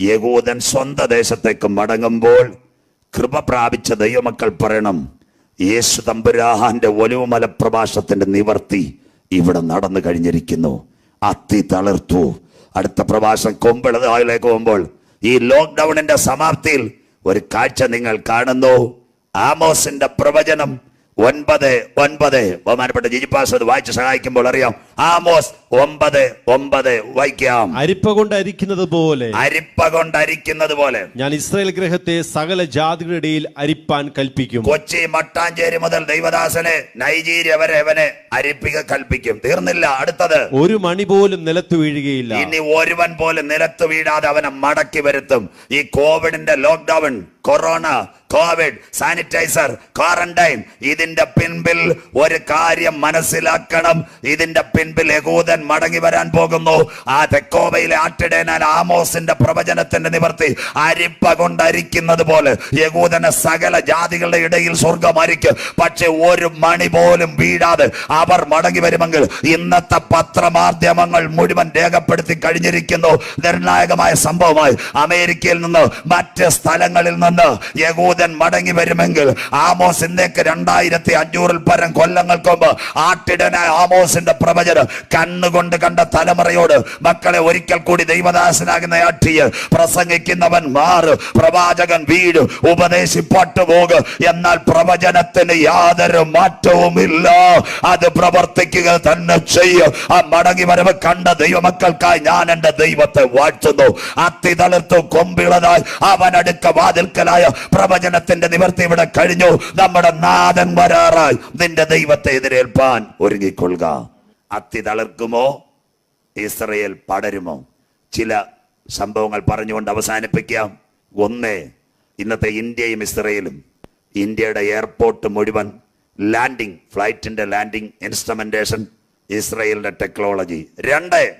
യഹൂദൻ സ്വന്തം ദേശത്തേക്ക് മടങ്ങുമ്പോൾ കൃപ പ്രാപിച്ച ദൈവമക്കൾ പറയണം യേശു തമ്പുരാഹാന്റെ ഒലിവുമല പ്രഭാഷണത്തിന്റെ നിവർത്തി ഇവിടെ നടന്നു കഴിഞ്ഞിരിക്കുന്നു. അത്തി തളിർത്തു. അടുത്ത പ്രഭാഷം കൊമ്പിളതായിലേക്ക് പോകുമ്പോൾ ഈ ലോക്ക്ഡൌണിന്റെ സമാപ്തിയിൽ ഒരു കാഴ്ച നിങ്ങൾ കാണുന്നു. ആമോസിന്റെ പ്രവചനം ഒൻപത് ഒൻപത്. ബഹുമാനപ്പെട്ട ജിജിപ്പാസ് അത് വായിച്ച് സഹായിക്കുമ്പോൾ അറിയാം. ആമോസ് ഒമ്പത് ഒമ്പത് വായിക്കാം. അരിപ്പ കൊണ്ട് അരിക്കുന്നത് പോലെ. അരിപ്പ കൊണ്ട് അരിക്കുന്നത് പോലെ. ഞാൻ ഇസ്രായേൽ ഗ്രഹത്തെ സകല ജാതികളുടെ ഇടയിൽ അരിപ്പാൻ കൽപ്പിക്കും. കൊച്ചി മട്ടാഞ്ചേരി മുതൽ ദൈവദാസനെ നൈജീരിയ വരെ അവനെ അരിപ്പിക കൽപ്പിക്കും. തീർന്നില്ല. അടുത്തത്. ഒരു മണി പോലും നിലത്ത് വീഴുകയില്ല. ഇനി ഒരുവൻ പോലും നിലത്ത് വീഴാതെ അവനെ മടക്കി വരുത്തും. ഈ കോവിഡിന്റെ lockdown corona covid sanitizer quarantine ഇതിന്റെ പിൻപിൽ ഒരു കാര്യം മനസ്സിലാക്കണം. ഇതിന്റെ പിൻപിൽ യഹൂദൻ മടങ്ങി വരാൻ പോകുന്നു. ആ തെക്കോവയിലെ ആട്ടിടേനാൽ ആമോസിന്റെ പ്രവചനത്തിന്റെ നിവർത്തി അരിപ്പ കൊണ്ട് അരിക്കുന്നത് പോലെ യഹൂദന സകല ജാതികളുടെ ഇടയിൽ സ്വർഗം അരിക്കും പക്ഷെ ഒരു മണി പോലും വീഴാതെ അവർ മടങ്ങി വരുമെങ്കിൽ ഇന്നത്തെ പത്രമാധ്യമങ്ങൾ മുഴുവൻ രേഖപ്പെടുത്തി കഴിഞ്ഞിരിക്കുന്നു. നിർണായകമായ സംഭവമായി അമേരിക്കയിൽ നിന്ന് മറ്റ് സ്ഥലങ്ങളിൽ നിന്ന് യഹൂദൻ മടങ്ങി വരുമെങ്കിൽ ആമോസ് ഇന്നേക്ക് രണ്ടായിരത്തി അഞ്ഞൂറിൽ പരം കൊല്ലങ്ങൾക്ക് മുമ്പ് ആട്ടിടനായ ആമോസിന്റെ പ്രവചനം കണ്ണുകൊണ്ട് കണ്ട തലമുറയോട് മക്കളെ ഒരിക്കൽ കൂടി ദൈവദാസനാകുന്ന ആട്ടിയെ പ്രസംഗിക്കുന്നവൻ മാറ് പ്രവാചകൻ വീട് ഉപദേശിപ്പാട്ട് പോക. എന്നാൽ പ്രവചനത്തിന് യാതൊരു മാറ്റവുമില്ല. അത് പ്രവർത്തിക്കുക തന്നെ ചെയ്യും. ആ മടങ്ങി വരവ് കണ്ട ദൈവമക്കൾക്കായി ഞാൻ എന്റെ ദൈവത്തെ വാഴ്ത്തുന്നു. അത്തി തളിർത്തു കൊമ്പിളതായി അവനടുക്ക വാതിൽക്കലായ പ്രവചനത്തിന്റെ നിവർത്തി ഇവിടെ കഴിഞ്ഞു. നമ്മുടെ നാഥൻ വരാറായി നിന്റെ ദൈവത്തെ എതിരേൽപ്പാൻ ഒരുങ്ങിക്കൊള്ളുക. അത്തി തളർക്കുമോ? ഇസ്രയേൽ പടരുമോ? ചില സംഭവങ്ങൾ പറഞ്ഞുകൊണ്ട് അവസാനിപ്പിക്കാം. ഒന്ന് ഇന്നത്തെ ഇന്ത്യയും ഇസ്രയേലും ഇന്ത്യയുടെ എയർപോർട്ട് മുഴുവൻ ലാൻഡിംഗ് ഫ്ലൈറ്റിന്റെ ലാൻഡിംഗ് ഇൻസ്ട്രുമെന്റേഷൻ ഇസ്രയേലിന്റെ ടെക്നോളജി. രണ്ട്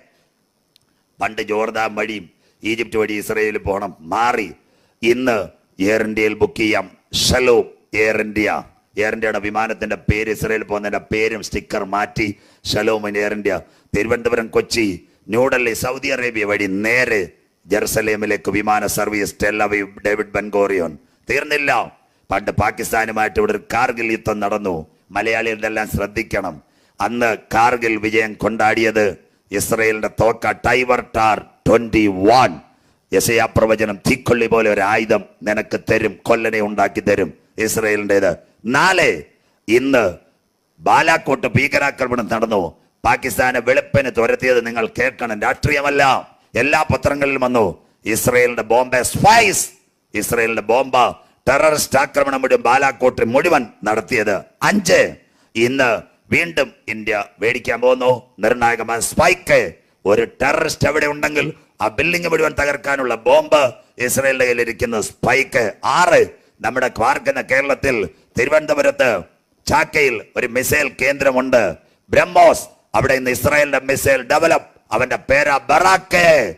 പണ്ട് ജോർദാൻ വഴിയും ഈജിപ്റ്റ് വഴി ഇസ്രയേലിൽ പോകണം. മാറി ഇന്ന് എയർ ഇന്ത്യയിൽ ബുക്ക് ചെയ്യാം. ഷലോ എയർ ഇന്ത്യ. എയർ ഇന്ത്യയുടെ വിമാനത്തിന്റെ പേര് ഇസ്രയേൽ പോകുന്നതിന്റെ പേരും സ്റ്റിക്കർ മാറ്റി ഷലോമിൻ air India Thiruvananthapuram Kochi New Delhi Saudi Arabia വഴി നേരെ ജെറുസലേമിലേക്ക് വിമാന സർവീസ് ടെല്ലവി ഡേവിഡ് ബെൻഗോറിയോൻ. തീർന്നില്ല. പണ്ട് പാകിസ്ഥാനുമായിട്ട് ഇവിടെ ഒരു കാർഗിൽ യുദ്ധം നടന്നു. മലയാളികൾ ഇതെല്ലാം ശ്രദ്ധിക്കണം. അന്ന് കാർഗിൽ വിജയം കൊണ്ടാടിയത് ഇസ്രയേലിന്റെ തോക്ക ടൈവർ ടാർ ട്വന്റി വൺ യശയാ പ്രവചനം തീക്കൊള്ളി പോലെ ഒരു ആയുധം നിനക്ക് തരും കൊല്ലനെ ഉണ്ടാക്കി തരും. ഇസ്രയേലിന്റെത് നാല് ഇന്ന് ബാലാക്കോട്ട് ഭീകരാക്രമണം നടന്നു. പാകിസ്ഥാനെ വെളുപ്പിന് തുരത്തിയത് നിങ്ങൾ കേൾക്കണം. രാഷ്ട്രീയമല്ല. എല്ലാ പത്രങ്ങളിലും വന്നു. ഇസ്രയേലിന്റെ ബോംബെ സ്പൈസ് ഇസ്രയേലിന്റെ ബോംബ ടെററിസ്റ്റ് ആക്രമണം മുഴുവൻ ബാലാക്കോട്ട് മുഴുവൻ നടത്തിയത്. അഞ്ച് ഇന്ന് വീണ്ടും ഇന്ത്യ മേടിക്കാൻ പോകുന്നു. നിർണായകമായ സ്പൈക്ക് ഒരു ടെററിസ്റ്റ് അവിടെ ഉണ്ടെങ്കിൽ ആ ബിൽഡിംഗ് മുഴുവൻ തകർക്കാനുള്ള ബോംബ് ഇസ്രയേലിന്റെ കയ്യിലിരിക്കുന്ന. സ്പൈക്ക് ആറ് നമ്മുടെ ക്വാർക്കുന്ന കേരളത്തിൽ തിരുവനന്തപുരത്ത് ചാക്കയിൽ ഒരു മിസൈൽ കേന്ദ്രമുണ്ട്. ബ്രഹ്മോസ് അവിടെ ഇന്ന് ഇസ്രായേലിന്റെ മിസൈൽ ഡെവലപ്പ്. അവന്റെ പേരാ ബറാക്കേ.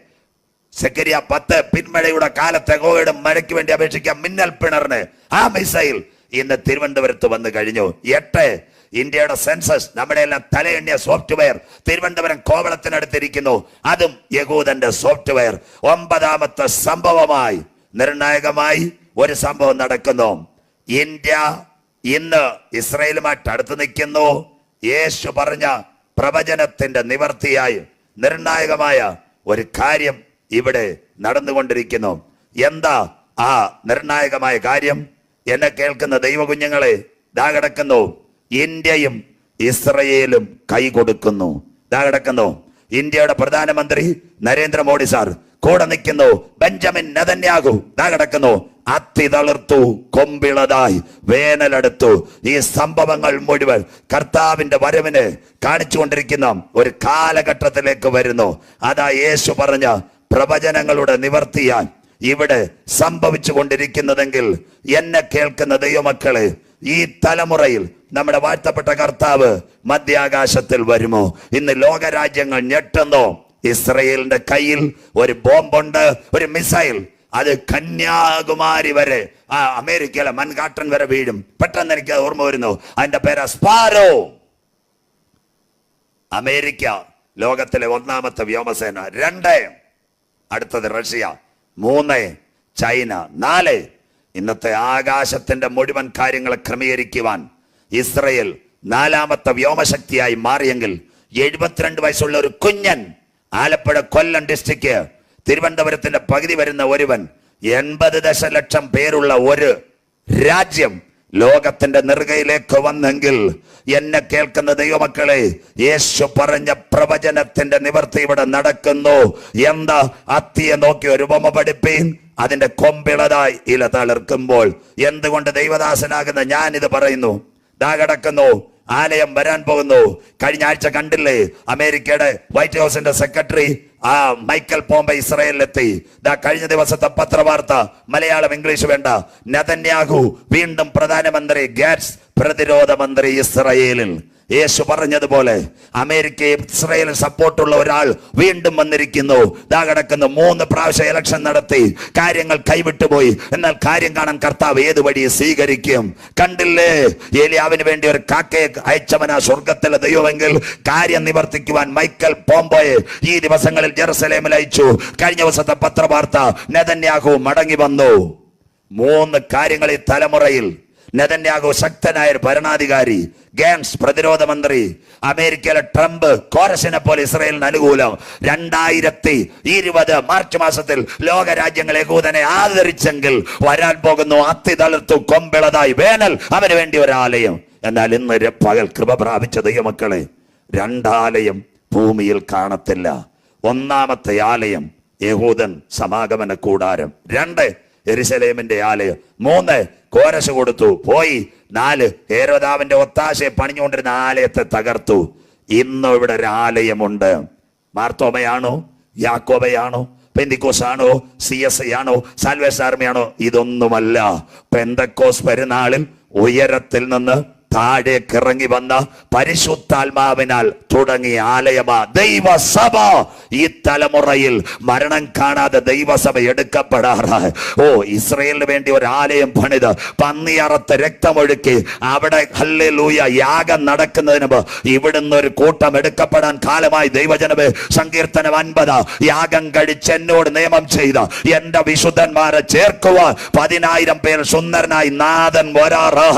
സെക്കരിയ പത്ത് പിന്മഴയുടെ കാലത്തെ ഗോയുടെ മഴയ്ക്ക് വേണ്ടി അപേക്ഷിക്കാം മിന്നൽ പിണറിന്. ആ മിസൈൽ ഇന്ന് തിരുവനന്തപുരത്ത് വന്നു കഴിഞ്ഞു. എട്ട് ഇന്ത്യയുടെ സെൻസസ് നമ്മുടെ എല്ലാം തലയെണ്ണിയ സോഫ്റ്റ്വെയർ തിരുവനന്തപുരം കോവളത്തിനടുത്തിരിക്കുന്നു. അതും യഹൂദന്റെ സോഫ്റ്റ്വെയർ. ഒമ്പതാമത്തെ സംഭവമായി നിർണായകമായി ഒരു സംഭവം നടക്കുന്നു. ഇന്ത്യ ഇന്ന് ഇസ്രയേലുമായിട്ട് അടുത്ത് നിൽക്കുന്നു. യേശു പറഞ്ഞ പ്രവചനത്തിന്റെ നിവർത്തിയായി നിർണായകമായ ഒരു കാര്യം ഇവിടെ നടന്നുകൊണ്ടിരിക്കുന്നു. എന്താ ആ നിർണായകമായ കാര്യം? എന്നെ കേൾക്കുന്ന ദൈവകുഞ്ഞുങ്ങളെ ദാ കിടക്കുന്നു. ഇന്ത്യയും ഇസ്രയേലും കൈ കൊടുക്കുന്നു. ദാ കിടക്കുന്നു. ഇന്ത്യയുടെ പ്രധാനമന്ത്രി നരേന്ദ്രമോദി സാർ കൂടെ നിൽക്കുന്നു. ബെഞ്ചമിൻ നെതന്യാഹു ദാ കിടക്കുന്നു അത്തി തളിർത്തു കൊമ്പിളതായി വേനലെടുത്തു. ഈ സംഭവങ്ങൾ മുഴുവൻ കർത്താവിന്റെ വരവിന് കാണിച്ചുകൊണ്ടിരിക്കുന്ന ഒരു കാലഘട്ടത്തിലേക്ക് വരുന്നു. അതാ യേശു പറഞ്ഞ പ്രവചനങ്ങളുടെ നിവർത്തിയാൻ ഇവിടെ സംഭവിച്ചു കൊണ്ടിരിക്കുന്നതെങ്കിൽ എന്നെ കേൾക്കുന്ന ദൈവമക്കളെ ഈ തലമുറയിൽ നമ്മുടെ വാഴ്ത്തപ്പെട്ട കർത്താവ് മധ്യാകാശത്തിൽ വരുമോ? ഇന്ന് ലോകരാജ്യങ്ങൾ ഞെട്ടുന്നു. ഇസ്രയേലിന്റെ കയ്യിൽ ഒരു ബോംബുണ്ട് ഒരു മിസൈൽ. അത് കന്യാകുമാരി വരെ ആ അമേരിക്കയിലെ മൻകാട്ടൻ വരെ വീഴും. പെട്ടെന്ന് എനിക്ക് ഓർമ്മ വരുന്നു. അതിന്റെ പേരാ സ്പാരോ അമേരിക്ക ലോകത്തിലെ ഒന്നാമത്തെ വ്യോമസേന. രണ്ട് അടുത്തത് റഷ്യ. മൂന്ന് ചൈന. നാല് ഇന്നത്തെ ആകാശത്തിന്റെ മുഴുവൻ കാര്യങ്ങളെ ക്രമീകരിക്കുവാൻ ഇസ്രയേൽ നാലാമത്തെ വ്യോമശക്തിയായി മാറിയെങ്കിൽ എഴുപത്തിരണ്ട് വയസ്സുള്ള ഒരു കുഞ്ഞൻ ആലപ്പുഴ കൊല്ലം ഡിസ്ട്രിക്ട് തിരുവനന്തപുരത്തിന്റെ പകുതി വരുന്ന ഒരുവൻ എൺപത് ദശലക്ഷം പേരുള്ള ഒരു രാജ്യം ലോകത്തിന്റെ നെറുകയിലേക്ക് വന്നെങ്കിൽ എന്നെ കേൾക്കുന്ന ദൈവമക്കളെ യേശു പറഞ്ഞ പ്രവചനത്തിന്റെ നിവർത്തി ഇവിടെ നടക്കുന്നു. എന്താ? അത്തിയെ നോക്കി ഒരു ഉപമ പഠിപ്പീൻ അതിന്റെ കൊമ്പിളതായി ഇല തളിർക്കുമ്പോൾ. എന്തുകൊണ്ട് ദൈവദാസനാകുന്ന ഞാൻ ഇത് പറയുന്നു? ദാ കിടക്കുന്നു. ആലയം വരാൻ പോകുന്നു. കഴിഞ്ഞ ആഴ്ച കണ്ടില്ലേ? അമേരിക്കയുടെ വൈറ്റ് ഹൗസിന്റെ സെക്രട്ടറി ആ മൈക്കൽ പോംബെ ഇസ്രായേലിലെത്തി. ദാ കഴിഞ്ഞ ദിവസത്തെ പത്രവാർത്ത മലയാളം ഇംഗ്ലീഷ് വേണ്ട. നതന്യാഹു വീണ്ടും പ്രധാനമന്ത്രി ഗാറ്റ്സ് പ്രതിരോധ മന്ത്രി ഇസ്രായേലിൽ. യേശു പറഞ്ഞതുപോലെ അമേരിക്കയും ഇസ്രയേലിന് സപ്പോർട്ടുള്ള ഒരാൾ വീണ്ടും വന്നിരിക്കുന്നു. ദാ കിടക്കുന്ന. മൂന്ന് പ്രാവശ്യം ഇലക്ഷൻ നടത്തി. കാര്യങ്ങൾ കൈവിട്ടുപോയി. എന്നാൽ കാര്യം കാണാൻ കർത്താവ് ഏത് വഴി സ്വീകരിക്കും? കണ്ടില്ലേ? ഏലിയാവിന് വേണ്ടി ഒരു കാക്കയെ അയച്ചവനാ സ്വർഗത്തിലെ ദൈവമെങ്കിൽ കാര്യം നിവർത്തിക്കുവാൻ മൈക്കൽ പോംബോയെ ഈ ദിവസങ്ങളിൽ ജെറുസലേമിൽ അയച്ചു. കഴിഞ്ഞ ദിവസത്തെ പത്രവാർത്ത നെതന്യാഹു മടങ്ങി വന്നു. മൂന്ന് കാര്യങ്ങൾ ഈ തലമുറയിൽ നെതന്യാഹു ശക്തനായ ഒരു ഭരണാധികാരി ഗെയിംസ് പ്രതിരോധ മന്ത്രി അമേരിക്കയിലെ ട്രംപ് കോരസിനെ പോലെ ഇസ്രയേലിന് അനുകൂലം. രണ്ടായിരത്തി ഇരുപത് മാർച്ച് മാസത്തിൽ ലോക രാജ്യങ്ങൾ യഹൂദനെ ആദരിച്ചെങ്കിൽ വരാൻ പോകുന്നു അത്തി തളിർത്തു കൊമ്പിളതായി വേനൽ അവന് വേണ്ടി ഒരാലയം. എന്നാൽ ഇന്ന് പകൽ കൃപ പ്രാപിച്ച ദൈവമക്കളെ രണ്ടാലയം ഭൂമിയിൽ കാണത്തില്ല. ഒന്നാമത്തെ ആലയം യഹൂദൻ സമാഗമന കൂടാരം. രണ്ട് എരിശലേമിന്റെ ആലയം. മൂന്ന് കോരസ് കൊടുത്തു. പോയി. നാല് ഹേരോദാവിന്റെ ഒത്താശയെ പണിഞ്ഞുകൊണ്ടിരുന്ന ആലയത്തെ തകർത്തു. ഇന്ന് ഇവിടെ ഒരു ആലയമുണ്ട്. മാർത്തോമയാണോ? യാക്കോബയാണോ? പെന്തിക്കോസ് ആണോ സി എസ് ഐ ആണോ സാൽവേസ് ആർമിയാണോ ഇതൊന്നുമല്ല. പെന്തക്കോസ് പെരുന്നാളിൽ ഉയരത്തിൽ നിന്ന് താഴേക്ക് ഇറങ്ങി വന്ന പരിശുദ്ധാത്മാവിനാൽ തുടങ്ങിയ ആലയമാ ദൈവസഭ. ഈ തലമുറയിൽ മരണം കാണാതെ ദൈവസഭ എടുക്കപ്പെടാറ്. ഓ ഇസ്രയേലിന് വേണ്ടി ഒരു ആലയം പണിത് പന്നിയറത്ത് രക്തമൊഴുക്കി അവിടെ ഹല്ലേലൂയ യാഗം നടക്കുന്നതിന് ഇവിടുന്ന് ഒരു കൂട്ടം എടുക്കപ്പെടാൻ കാലമായി. ദൈവജനമേ സങ്കീർത്തനം അൻപത്. യാഗം കഴിച്ച് എന്നോട് നിയമം ചെയ്ത എന്റെ വിശുദ്ധന്മാരെ ചേർക്കുവാൻ പതിനായിരം പേർ സുന്ദരനായി നാഥൻ വരാറ്.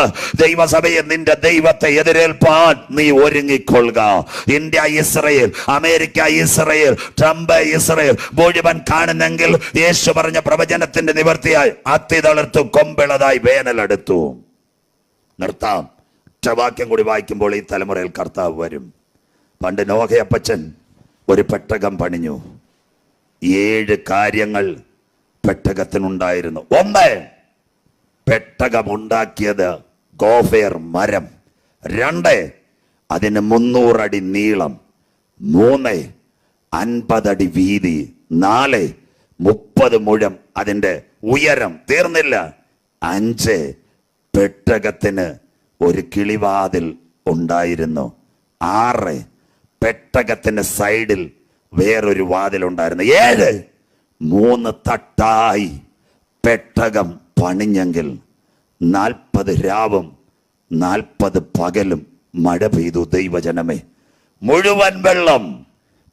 ദൈവസഭയെ നിന്റെ ദൈവത്തെ എതിരേൽപ്പാൻ നീ ഒരുങ്ങിക്കൊള്ളുക. India Israel America Israel Trump Israel മുഴുവൻ കാണുന്നെങ്കിൽ യേശു പറഞ്ഞ പ്രവചനത്തിന്റെ നിവർത്തിയായി അത്തി തളർത്തു കൊമ്പിളതായി വേനലെടുത്തു. നിർത്താം. ഒറ്റവാക്യം കൂടി വായിക്കുമ്പോൾ ഈ തലമുറയിൽ കർത്താവ് വരും. പണ്ട് നോഹയപ്പച്ചൻ ഒരു പെട്ടകം പണിഞ്ഞു. ഏഴ് കാര്യങ്ങൾ പെട്ടകത്തിനുണ്ടായിരുന്നു. ഒന്ന് പെട്ടകമുണ്ടാക്കിയത് ഗോഫേർ മരം. രണ്ട് അതിന് മുന്നൂറടി നീളം. മൂന്ന് അൻപതടി വീതി. നാല് മുപ്പത് മുഴം അതിന്റെ ഉയരം. തീർന്നില്ല. അഞ്ച് പെട്ടകത്തിന് ഒരു കിളിവാതിൽ ഉണ്ടായിരുന്നു. ആറ് പെട്ടകത്തിന്റെ സൈഡിൽ വേറൊരു വാതിൽ ഉണ്ടായിരുന്നു. ഏഴ് മൂന്ന് തട്ടായി പെട്ടകം പണിഞ്ഞെങ്കിൽ നാൽപ്പത് രാവും നാൽപ്പത് പകലും മഴ പെയ്തു ദൈവജനമേ. മുഴുവൻ വെള്ളം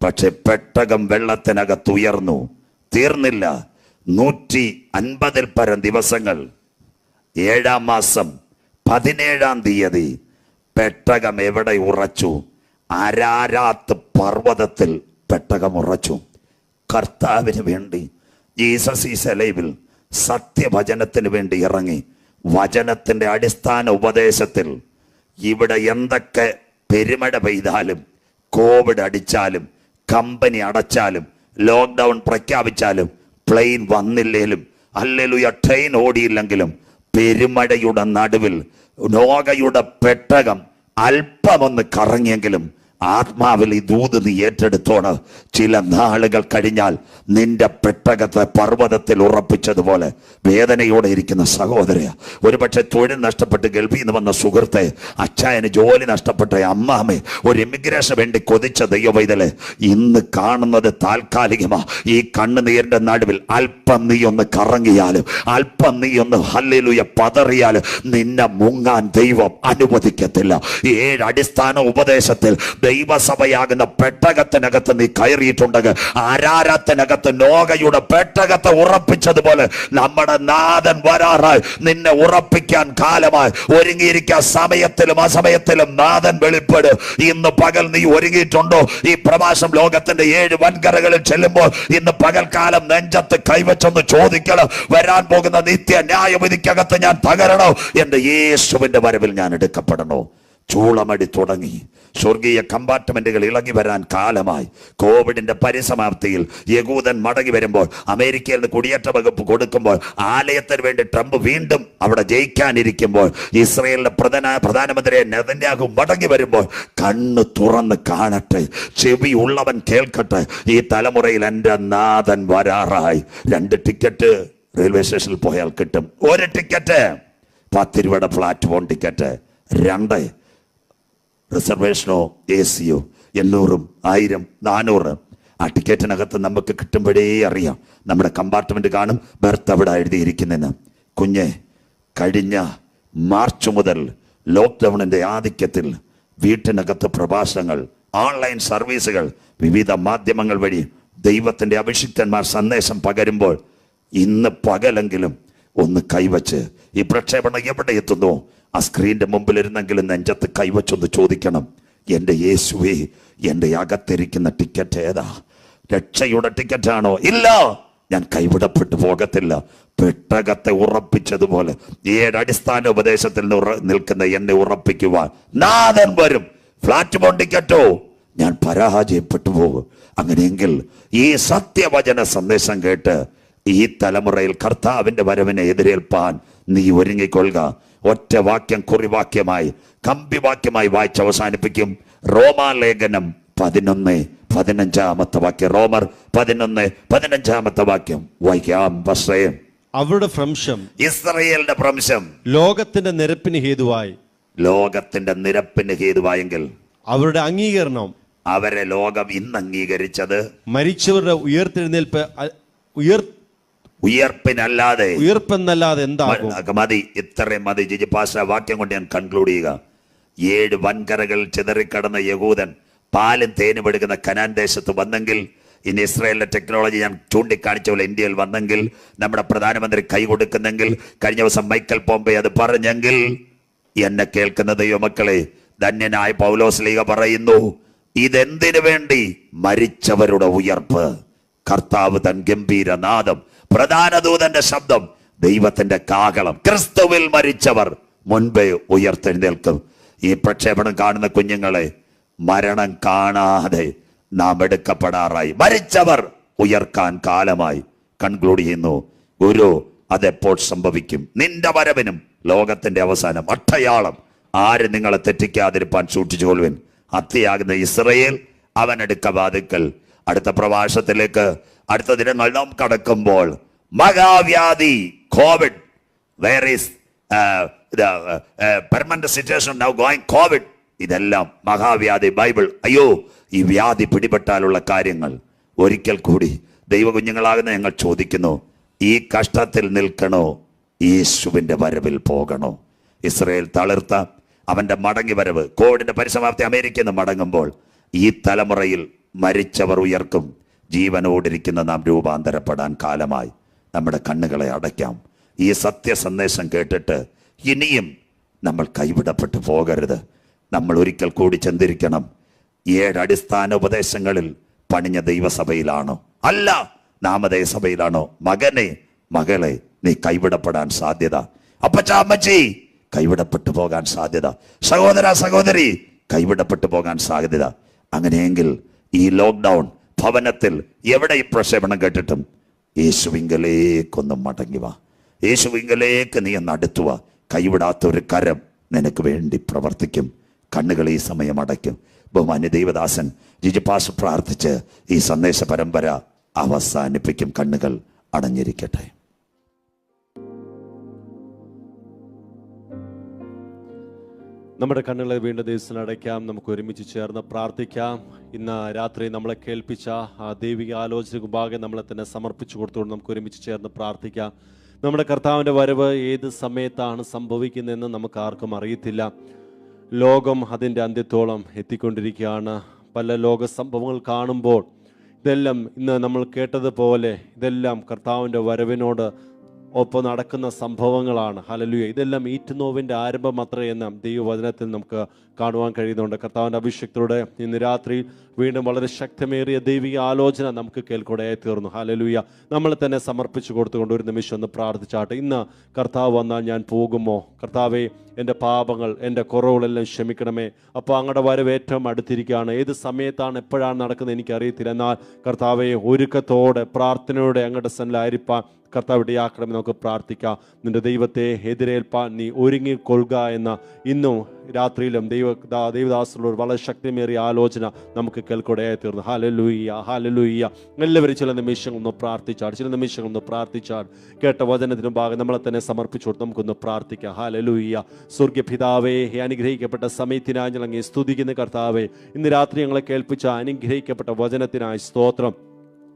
പക്ഷെ പെട്ടകം വെള്ളത്തിനകത്ത് ഉയർന്നു തീർന്നില്ല. നൂറ്റി അൻപതിൽ പരം ദിവസങ്ങൾ. ഏഴാം മാസം പതിനേഴാം തീയതി പെട്ടകം എവിടെ ഉറച്ചു? അരാരാത്ത് പർവതത്തിൽ പെട്ടകം ഉറച്ചു. കർത്താവിന് വേണ്ടി ജീസസ് ഈ സെലൈവിൽ സത്യഭജനത്തിന് വേണ്ടി ഇറങ്ങി. വചനത്തിന്റെ അടിസ്ഥാന ഉപദേശത്തിൽ ഇവിടെ എന്തൊക്കെ പെരുമഴ പെയ്താലും കോവിഡ് അടിച്ചാലും കമ്പനി അടച്ചാലും ലോക്ക്ഡൗൺ പ്രഖ്യാപിച്ചാലും പ്ലെയിൻ വന്നില്ലേലും അല്ലെലുയ ട്രെയിൻ ഓടിയില്ലെങ്കിലും പെരുമഴയുടെ നടുവിൽ നോകയുടെ പെട്ടകം അല്പമൊന്ന് കറങ്ങിയെങ്കിലും ആത്മാവിൽ ഈ ദൂത് നീ ഏറ്റെടുത്തോണ്. ചില നാളുകൾ കഴിഞ്ഞാൽ നിന്റെ പെട്ടകത്തെ പർവതത്തിൽ ഉറപ്പിച്ചതുപോലെ വേദനയോടെ ഇരിക്കുന്ന സഹോദര ഒരുപക്ഷെ തൊഴിൽ നഷ്ടപ്പെട്ട് ഗൾഫിൽ നിന്ന് വന്ന സുഹൃത്തെ അച്ചായന് ജോലി നഷ്ടപ്പെട്ട അമ്മാമ്മ ഒരു ഇമിഗ്രേഷൻ വേണ്ടി കൊതിച്ച ദൈവവൈതലെ ഇന്ന് കാണുന്നത് താൽക്കാലികമാ. ഈ കണ്ണുനീരിന്റെ നടുവിൽ അല്പം നീ ഒന്ന് കറങ്ങിയാലും അല്പം നീ ഒന്ന് ഹല്ലിലുയ പതറിയാലും നിന്നെ മുങ്ങാൻ ദൈവം അനുവദിക്കത്തില്ല. ഏഴ് അടിസ്ഥാന ഉപദേശത്തിൽ ദൈവസഭയാകുന്ന പെട്ടകത്തിനകത്ത് നീ കയറിയിട്ടുണ്ടെങ്കിൽ ആരാരത്തിനകത്ത് നോകയുടെ പെട്ടകത്തെ ഉറപ്പിച്ചതുപോലെ നമ്മുടെ നാഥൻ വരാറായി. നിന്നെ ഉറപ്പിക്കാൻ കാലമായി. ഒരുങ്ങിയിരിക്കാൻ സമയത്തിലും അസമയത്തിലും നാഥൻ വെളിപ്പെടും. ഇന്ന് പകൽ നീ ഒരുങ്ങിയിട്ടുണ്ടോ? ഈ പ്രവാസം ലോകത്തിന്റെ ഏഴ് വൻകരകളിൽ ചെല്ലുമ്പോൾ ഇന്ന് പകൽക്കാലം നെഞ്ചത്ത് കൈവച്ചൊന്ന് ചോദിക്കണം? വരാൻ പോകുന്ന നിത്യ ന്യായവിധിക്കകത്ത് ഞാൻ തകരണോ? എന്റെ യേശുവിന്റെ വരവിൽ ഞാൻ എടുക്കപ്പെടണോ? ചൂളമടി തുടങ്ങി. സ്വർഗീയ കമ്പാർട്ട്മെന്റുകൾ ഇളകി വരാൻ കാലമായി. കോവിഡിന്റെ പരിസമാപ്തിയിൽ യകൂദൻ മടങ്ങി വരുമ്പോൾ അമേരിക്കയിൽ നിന്ന് കുടിയേറ്റ വകുപ്പ് കൊടുക്കുമ്പോൾ ആലയത്തിന് വേണ്ടി ട്രംപ് വീണ്ടും അവിടെ ജയിക്കാനിരിക്കുമ്പോൾ ഇസ്രയേലിന്റെ പ്രധാന പ്രധാനമന്ത്രിയെ നെതന്യാഹു മടങ്ങി വരുമ്പോൾ കണ്ണ് തുറന്ന് കാണട്ടെ ചെവി ഉള്ളവൻ കേൾക്കട്ടെ ഈ തലമുറയിൽ എന്റെ നാഥൻ വരാറായി. രണ്ട് ടിക്കറ്റ് റെയിൽവേ സ്റ്റേഷനിൽ പോയാൽ കിട്ടും. ഒരു ടിക്കറ്റ് പത്ത് രൂപയുടെ പ്ലാറ്റ്ഫോം ടിക്കറ്റ്. രണ്ട് റിസർവേഷനോ എ സിയോ എണ്ണൂറും ആയിരം നാനൂറ്. ആ ടിക്കറ്റിനകത്ത് നമുക്ക് കിട്ടുമ്പോഴേ അറിയാം. നമ്മുടെ കമ്പാർട്ട്മെന്റ് കാണും. ബർത്ത് അവിടെ എഴുതിയിരിക്കുന്നതെന്ന് കുഞ്ഞെ കഴിഞ്ഞ മാർച്ച് മുതൽ ലോക്ക്ഡൗണിന്റെ ആധിക്യത്തിൽ വീട്ടിനകത്ത് പ്രഭാഷണങ്ങൾ ഓൺലൈൻ സർവീസുകൾ വിവിധ മാധ്യമങ്ങൾ വഴി ദൈവത്തിന്റെ അഭിഷിക്തന്മാർ സന്ദേശം പകരുമ്പോൾ ഇന്ന് പകലെങ്കിലും ഒന്ന് കൈവച്ച് ഈ പ്രക്ഷേപണം എവിടെ എത്തുന്നു? ആ സ്ക്രീന്റെ മുമ്പിൽ ഇരുന്നെങ്കിലും നെഞ്ചത്ത് കൈവച്ചൊന്ന് ചോദിക്കണം എന്റെ യേശുവേ എന്റെ അകത്തിരിക്കുന്ന ടിക്കറ്റ് ഏതാ? രക്ഷയുടെ ടിക്കറ്റാണോ? ഇല്ല ഞാൻ കൈവിടപ്പെട്ടു പോകത്തില്ല. പെട്ടകത്തെ ഉറപ്പിച്ചതുപോലെ ഏഴടിസ്ഥാന ഉപദേശത്തിൽ നിൽക്കുന്ന എന്നെ ഉറപ്പിക്കുവാൻ നാഥൻ വരും. ഫ്ലാറ്റ് ടിക്കറ്റോ? ഞാൻ പരാജയപ്പെട്ടു പോകും. അങ്ങനെയെങ്കിൽ ഈ സത്യവചന സന്ദേശം കേട്ട് ഈ തലമുറയിൽ കർത്താവിന്റെ വരവിനെ എതിരേൽപ്പാൻ നീ ഒരുങ്ങിക്കൊള്ളുക. ഒറ്റ വാക്യം കുറിവാക്യമായി കമ്പിവാക്യമായി വായിച്ച് അവസാനിപ്പിക്കും. റോമാലേഖനം പതിനൊന്ന് പതിനഞ്ചാമത്തെ വാക്യം. റോമർ പതിനൊന്ന് പതിനഞ്ചാമത്തെ വാക്യം. വായിക്കാം വസ്ത്രയം അവരുടെ ഭ്രംശം ഇസ്രയേലിന്റെ ഭ്രംശം. ലോകത്തിന്റെ നിരപ്പിന് ഹേതുവായി. ലോകത്തിന്റെ നിരപ്പിന് ഹേതുവായെങ്കിൽ അവരുടെ അംഗീകരണം. അവരെ ലോകം ഇന്ന് അംഗീകരിച്ചത്. മരിച്ചവരുടെ ഉയർത്തെഴുന്നേൽപ്പ് ഉയർ ഉയർപ്പിനല്ലാതെ. ഉയർപ്പെന്നല്ലാതെ എന്താകും? മതി ഇത്രയും മതി. ജിജി പാസ വാക്യം കൊണ്ട് ഞാൻ കൺക്ലൂഡ് ചെയ്യുക. ഏഴ് വൻകരകൾ ചിതറിക്കടന്ന യഹൂദൻ പാലും തേനും എടുക്കുന്ന കനാൻ ദേശത്ത് വന്നെങ്കിൽ ഇനി ഇസ്രായേലിന്റെ ടെക്നോളജി ഞാൻ ചൂണ്ടിക്കാണിച്ച പോലെ ഇന്ത്യയിൽ വന്നെങ്കിൽ നമ്മുടെ പ്രധാനമന്ത്രി കൈ കൊടുക്കുന്നെങ്കിൽ കഴിഞ്ഞ ദിവസം മൈക്കൽ പോംബെ അത് പറഞ്ഞെങ്കിൽ എന്നെ കേൾക്കുന്ന ദൈവമക്കളെ ധന്യനായ പൗലോസ് ലീഗ പറയുന്നു ഇതെന്തിനു വേണ്ടി മരിച്ചവരുടെ ഉയർപ്പ്? കർത്താവ് തൻ ഗംഭീരനാദം പ്രധാന ദൂതന്റെ ശബ്ദം ദൈവത്തിന്റെ കാകളം ക്രിസ്തുവിൽ മരിച്ചവർ മുൻപേ ഉയർത്തെഴുന്നേൽക്കും. ഈ പ്രക്ഷേപണം കാണുന്ന കുഞ്ഞുങ്ങളെ മരണം കാണാതെ നാം എടുക്കപ്പെടാറായി. മരിച്ചവർ ഉയർക്കാൻ കാലമായി. കൺക്ലൂഡ് ചെയ്യുന്നു ഗുരു അതെപ്പോൾ സംഭവിക്കും? നിന്റെ വരവിനും ലോകത്തിന്റെ അവസാനം അട്ടയാളം. ആര് നിങ്ങളെ തെറ്റിക്കാതിരിപ്പാൻ സൂക്ഷിച്ചുകൊള്ളുവിൻ അത്തിയാകുന്ന ഇസ്രയേൽ അവനെടുക്ക വാതുക്കൽ അടുത്ത പ്രഭാഷത്തിലേക്ക് അടുത്ത ദിനങ്ങൾ നാം കടക്കുമ്പോൾ മഹാവ്യാധി covid where is permanent situation now going covid ഇതെല്ലാം മഹാവ്യാധി ബൈബിൾ. അയ്യോ ഈ വ്യാധി പിടിപെട്ടാലുള്ള കാര്യങ്ങൾ. ഒരിക്കൽ കൂടി ദൈവകുഞ്ഞുങ്ങളാകുന്ന ഞങ്ങൾ ചോദിക്കുന്നു ഈ കഷ്ടത്തിൽ നിൽക്കണോ? യേശുവിന്റെ വരവിൽ പോകണോ? ഇസ്രയേൽ തളിർത്ത അവന്റെ മടങ്ങി വരവ്. കോവിഡിന്റെ പരിസമാപ്തി അമേരിക്കയിൽ നിന്ന് മടങ്ങുമ്പോൾ ഈ തലമുറയിൽ മരിച്ചവർ ഉയർക്കും. ജീവനോടിരിക്കുന്ന നാം രൂപാന്തരപ്പെടാൻ കാലമായി നമ്മുടെ കണ്ണുകളെ അടയ്ക്കാം. ഈ സത്യ സന്ദേശം കേട്ടിട്ട് ഇനിയും നമ്മൾ കൈവിടപ്പെട്ടു പോകരുത്. നമ്മൾ ഒരിക്കൽ കൂടി ചിന്തിരിക്കണം ഏഴ് അടിസ്ഥാന ഉപദേശങ്ങളിൽ പണിഞ്ഞ ദൈവസഭയിലാണോ? അല്ല നാമതേ സഭയിലാണോ മകനെ മകളെ നീ കൈവിടപ്പെടാൻ സാധ്യത. അപ്പച്ചാമ്മച്ചി കൈവിടപ്പെട്ടു പോകാൻ സാധ്യത. സഹോദര സഹോദരി കൈവിടപ്പെട്ടു പോകാൻ സാധ്യത. അങ്ങനെയെങ്കിൽ ഈ ലോക്ക്ഡൗൺ ഭവനത്തിൽ എവിടെ ഈ പ്രക്ഷേപണം കേട്ടിട്ടും? യേശുവിങ്കലേക്കൊന്ന് മടങ്ങി വാ. യേശുവിങ്കലേക്ക് നീ ഒന്ന് അടുത്തുവ കൈവിടാത്ത ഒരു കരം നിനക്ക് വേണ്ടി പ്രവർത്തിക്കും. കണ്ണുകൾ ഈ സമയം അടയ്ക്കും. ബഹുമാന്യ ദൈവദാസൻ ജിജിപാസ് പ്രാർത്ഥിച്ച് ഈ സന്ദേശ പരമ്പര അവസാനിപ്പിക്കും. കണ്ണുകൾ അടഞ്ഞിരിക്കട്ടെ. നമ്മുടെ കണ്ണുകളെ വീണ്ടും ദിവസം അടയ്ക്കാം. നമുക്ക് ഒരുമിച്ച് ചേർന്ന് പ്രാർത്ഥിക്കാം. ഇന്ന് രാത്രി നമ്മളെ കേൾപ്പിച്ച ആ ദൈവിക ആലോചനയ്ക്ക് ഭാഗം നമ്മളെ തന്നെ സമർപ്പിച്ചു കൊടുത്തുകൊണ്ട് നമുക്ക് ഒരുമിച്ച് ചേർന്ന് പ്രാർത്ഥിക്കാം. നമ്മുടെ കർത്താവിന്റെ വരവ് ഏത് സമയത്താണ് സംഭവിക്കുന്നതെന്ന് നമുക്ക് ആർക്കും അറിയത്തില്ല. ലോകം അതിന്റെ അന്ത്യത്തോളം എത്തിക്കൊണ്ടിരിക്കുകയാണ്. പല ലോക സംഭവങ്ങൾ കാണുമ്പോൾ ഇതെല്ലാം ഇന്ന് നമ്മൾ കേട്ടതുപോലെ ഇതെല്ലാം കർത്താവിന്റെ വരവിനോട് ഒപ്പം നടക്കുന്ന സംഭവങ്ങളാണ്. ഹലലുയ ഇതെല്ലാം ഈറ്റുനോവിന്റെ ആരംഭം അത്രയെന്ന് എന്ന് ദൈവവചനത്തിൽ നമുക്ക് കാണുവാൻ കഴിയുന്നുണ്ട്. കർത്താവിന്റെ അഭിഷേകത്തോടെ ഇന്ന് രാത്രി വീണ്ടും വളരെ ശക്തമേറിയ ദൈവിക ആലോചന നമുക്ക് കേൾക്കൂടെയായി തീർന്നു. ഹാലലൂയ നമ്മളെ തന്നെ സമർപ്പിച്ചു കൊടുത്തുകൊണ്ട് ഒരു നിമിഷം ഒന്ന് പ്രാർത്ഥിച്ചാട്ടെ. ഇന്ന് കർത്താവ് വന്നാൽ ഞാൻ പോകുമോ? കർത്താവെ എന്റെ പാപങ്ങൾ എന്റെ കുറവുകളെല്ലാം ക്ഷമിക്കണമേ. അപ്പോൾ അങ്ങയുടെ വരവ് ഏറ്റവും അടുത്തിരിക്കുകയാണ്. ഏത് സമയത്താണ് എപ്പോഴാണ് നടക്കുന്നത് എനിക്കറിയത്തില്ല. എന്നാൽ കർത്താവെ ഒരുക്കത്തോടെ പ്രാർത്ഥനയോടെ അങ്ങയുടെ സന്നിലായിരിക്കാൻ കർത്താവ് ഇടയാക്കണമെന്ന് നമുക്ക് പ്രാർത്ഥിക്കാം. നിന്റെ ദൈവത്തെ എതിരേൽപ്പാൻ നീ ഒരുങ്ങിക്കൊള്ളുക എന്ന ഇന്നും രാത്രിയിലും ദൈവ ദാ- ദൈവദാസനുള്ള ഒരു വളരെ ശക്തിമേറിയ ആലോചന നമുക്ക് കേൾക്കൂടെയായി തീർന്നു ഹാലലൂയ്യ ഹാലലൂയ്യ എല്ലാവരും ചില നിമിഷങ്ങൾ ഒന്ന് പ്രാർത്ഥിച്ചാൽ ചില നിമിഷങ്ങൾ ഒന്ന് പ്രാർത്ഥിച്ചാൽ കേട്ട വചനത്തിനും ഭാഗം നമ്മളെ തന്നെ സമർപ്പിച്ചു നമുക്കൊന്ന് പ്രാർത്ഥിക്കാം. ഹാലലൂയ്യ സ്വർഗ പിതാവേ ഈ അനുഗ്രഹിക്കപ്പെട്ട സമയത്തിനായി ഞങ്ങൾ സ്തുതിക്കുന്ന കർത്താവേ. ഇന്ന് രാത്രി ഞങ്ങളെ കേൾപ്പിച്ച അനുഗ്രഹിക്കപ്പെട്ട വചനത്തിനായി സ്തോത്രം.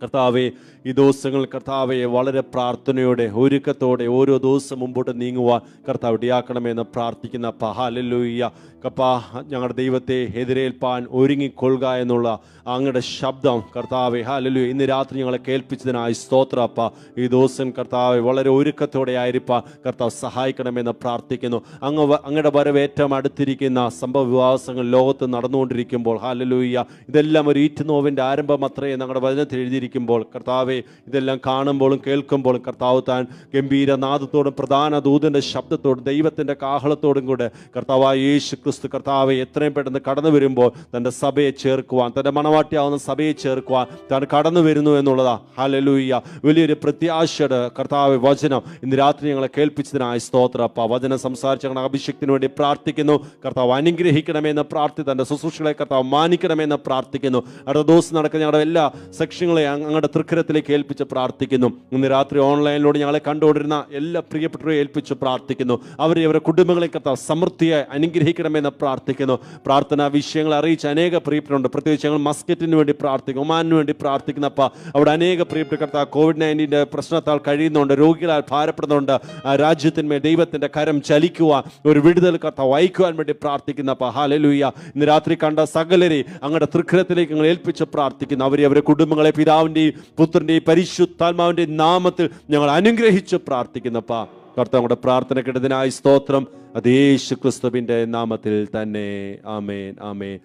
കർത്താവെ ഈ ദിവസങ്ങൾ കർത്താവെ വളരെ പ്രാർത്ഥനയോടെ ഒരുക്കത്തോടെ ഓരോ ദിവസം മുമ്പോട്ട് നീങ്ങുവാൻ കർത്താവ് ഇടയാക്കണമെന്ന് പ്രാർത്ഥിക്കുന്ന. പഹാലല്ലൂയ്യ കപ്പാ ഞങ്ങളുടെ ദൈവത്തെ എതിരേൽപ്പാൻ ഒരുങ്ങിക്കൊള്ളുക എന്നുള്ള അങ്ങയുടെ ശബ്ദം കർത്താവെ ഹാലല്ലു ഇന്ന് രാത്രി ഞങ്ങളെ കേൾപ്പിച്ചതിനായി സ്തോത്രപ്പ ഈ ദിവസം കർത്താവെ വളരെ ഒരുക്കത്തോടെ ആയിരിപ്പ. കർത്താവ് സഹായിക്കണമെന്ന് പ്രാർത്ഥിക്കുന്നു. അങ്ങ് അങ്ങയുടെ വരവ് ഏറ്റവും അടുത്തിരിക്കുന്ന സംഭവ വിവാസങ്ങൾ ലോകത്ത് നടന്നുകൊണ്ടിരിക്കുമ്പോൾ ഹാലലൂയ്യ ഇതെല്ലാം ഒരു ഈറ്റുനോവിന്റെ ആരംഭം അത്രയും ഞങ്ങളുടെ വചനത്തിൽ എഴുതിയിരിക്കുമ്പോൾ കർത്താവെ ഇതെല്ലാം കാണുമ്പോഴും കേൾക്കുമ്പോഴും കർത്താവ് താൻ ഗംഭീര നാദത്തോടും പ്രധാന ദൂതന്റെ ശബ്ദത്തോടും ദൈവത്തിന്റെ കാഹളത്തോടും കൂടെ കർത്താവായ യേശു ക്രിസ്തു കർത്താവ് എത്രയും പെട്ടെന്ന് കടന്നു വരുമ്പോൾ തന്റെ സഭയെ ചേർക്കുവാൻ തന്റെ മണവാട്ടിയാവുന്ന സഭയെ ചേർക്കുവാൻ താൻ കടന്നു വരുന്നു എന്നുള്ളതാ. ഹലലൂയ്യ വലിയൊരു പ്രത്യാശയുടെ കർത്താവ് വചനം ഇന്ന് രാത്രി ഞങ്ങളെ കേൾപ്പിച്ചതിനായി സ്തോത്ര. അപ്പ വചനം സംസാരിച്ച ഞങ്ങളുടെ അഭിഷേകത്തിന് വേണ്ടി പ്രാർത്ഥിക്കുന്നു. കർത്താവ് അനുഗ്രഹിക്കണമെന്ന് പ്രാർത്ഥി തന്റെ ശുശ്രൂഷകളെ കർത്താവ് മാനിക്കണമെന്ന് പ്രാർത്ഥിക്കുന്നു. അടുത്ത ദിവസം നടക്കുന്ന ഞങ്ങളുടെ എല്ലാ സെക്ഷനുകളെ ഞങ്ങളുടെ തൃക്കരത്തിലേക്ക് ഏൽപ്പിച്ച് പ്രാർത്ഥിക്കുന്നു. ഇന്ന് രാത്രി ഓൺലൈനിലൂടെ ഞങ്ങളെ കണ്ടുകൊണ്ടിരുന്ന എല്ലാ പ്രിയപ്പെട്ടവരെ ഏൽപ്പിച്ച് പ്രാർത്ഥിക്കുന്നു. അവരെ അവരുടെ കുടുംബങ്ങളെ കർത്താവ് സമൃദ്ധിയായി അനുഗ്രഹിക്കണമെന്ന് പ്രാർത്ഥിക്കുന്നു. പ്രാർത്ഥനാ വിഷയങ്ങൾ അറിയിച്ച് അനേക പ്രിയപ്പെട്ടുണ്ട് പ്രത്യേകിച്ച് ഞങ്ങൾ മസ്കറ്റിന് വേണ്ടി പ്രാർത്ഥിക്കും ഒമാനു വേണ്ടി പ്രാർത്ഥിക്കുന്നപ്പ അവിടെ അനേക പ്രിയപ്പെട്ട കർത്താവ് കോവിഡ് നയന്റീന്റെ പ്രശ്നത്താൽ കഴിയുന്നുണ്ട് രോഗികളാൽ ഭാരപ്പെടുന്നുണ്ട്. രാജ്യത്തിന്മേൽ ദൈവത്തിന്റെ കരം ചലിക്കുക ഒരു വിടുതൽ കർത്താവ് അയക്കുവാൻ വേണ്ടി പ്രാർത്ഥിക്കുന്നപ്പ. ഹാലലൂയ ഇന്ന് രാത്രി കണ്ട സകലരെ അങ്ങയുടെ തൃക്കരത്തിലേക്ക് ഞങ്ങൾ ഏൽപ്പിച്ച് പ്രാർത്ഥിക്കുന്നു. അവരെ അവരുടെ കുടുംബങ്ങളെ പിതാവിന്റെയും പുത്രന്റെയും പരിശുദ്ധാത്മാവിന്റെയും നാമത്തിൽ ഞങ്ങൾ അനുഗ്രഹിച്ച് പ്രാർത്ഥിക്കുന്നപ്പ. കർത്താവുടെ പ്രാർത്ഥന കിടതിനായി സ്തോത്രം. അത് യേശു ക്രിസ്തുവിന്റെ നാമത്തിൽ തന്നെ. ആമേൻ ആമേൻ.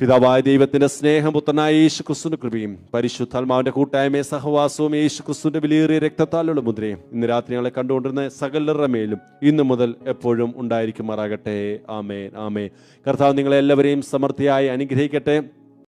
പിതാവായ ദൈവത്തിന്റെ സ്നേഹം പുത്രനായ യേശു ക്രിസ്തുവിന്റെ കൃപയും പരിശുദ്ധാത്മാവിന്റെ കൂട്ടായ്മയെ സഹവാസവും യേശു ക്രിസ്തുവിന്റെ വിലയേറിയ രക്തത്താലുള്ള മുദ്രയും ഇന്ന് രാത്രി ഞങ്ങളെ കണ്ടുകൊണ്ടിരുന്ന സകലരുടെ മേലും ഇന്നു മുതൽ എപ്പോഴും ഉണ്ടായിരിക്കുമാറാകട്ടെ. ആമേൻ ആമേൻ. കർത്താവ് നിങ്ങളെ എല്ലാവരെയും സമൃദ്ധിയായി അനുഗ്രഹിക്കട്ടെ.